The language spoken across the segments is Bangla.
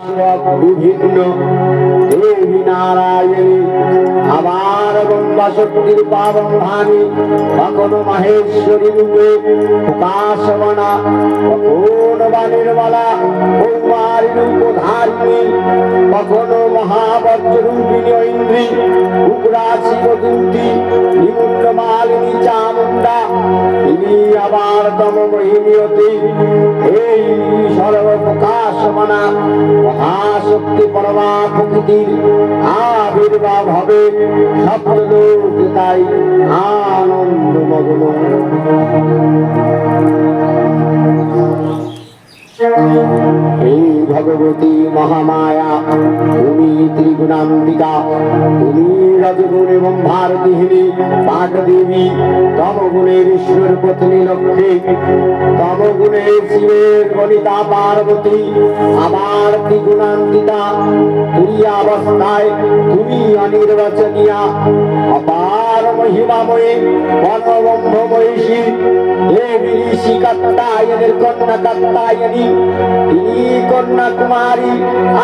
বিভিন্ন দেবী নারায়ণী, আবার গঙ্গা শক্তির পাবন ভানি কখনো মাহেশ্বরী রূপে প্রকাশমনা কখনো বা নির্মলা কৌমারী রূপ ধারিণী কখনো মহাবজ্র ঐন্দ্রী উগ্রা শিবদূতি নিমুন্ন মালিনী চামুন্ডা তিনি আবার তম মহিমিয়তি এই সর্বপ্রকাশমানা মহাশক্তি পরমা প্রকৃতির আবির্ভাব হবে। সপ্তলোক তাই হে ভগবতী মহামায়া, তুমি ত্রিগুণান্বিকা তুমি রজগুণ এবং ভারতীহিনী পাক দেবী তম গুণের ঈশ্বর পত্নী লক্ষ্মী তম গুণের শিবের বনিতা পার্বতী আবার ত্রিগুণান্বিতা তুই অবস্থায় তুমি অনির্বাচনীয়া, অপার মহিমাময়ী বনবম্ভময়ী দেবী ঋষি কাত্তায়নের কন্যা কাত্তায়নী, তিনি কন্যা কুমারী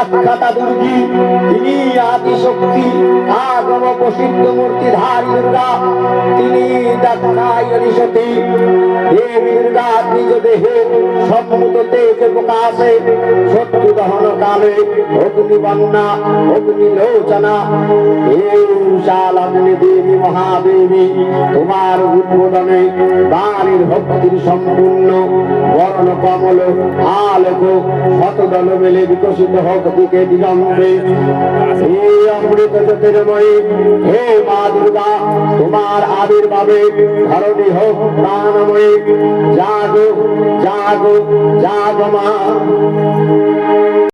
আখ্যাতা দুর্গী, তিনি আদিশক্তি আগম প্রসিদ্ধ মূর্তি ধারী দুর্গা সতী দেবী দুর্গা নিজ দেহে সম্মুত তেজ প্রকাশে। শত্রু দহন কালে অগ্নি বন্যা, অগ্নি লোচনা। হে শালাগ্নি দেবী মহাদেবী, তোমার উদ্বোধনে বাণীর ভক্তির সম্পূর্ণ বর্ণ কমল আলোক শতদল মেলে বিকশিত হোক দিকে দিগম্বে হে অমৃত জ্যোতির্ময়ী, হে মা দুর্গা, তোমার আবির্ভাবে ধরণী হোক প্রাণময়ী। জাগো জাগো জাগো মা।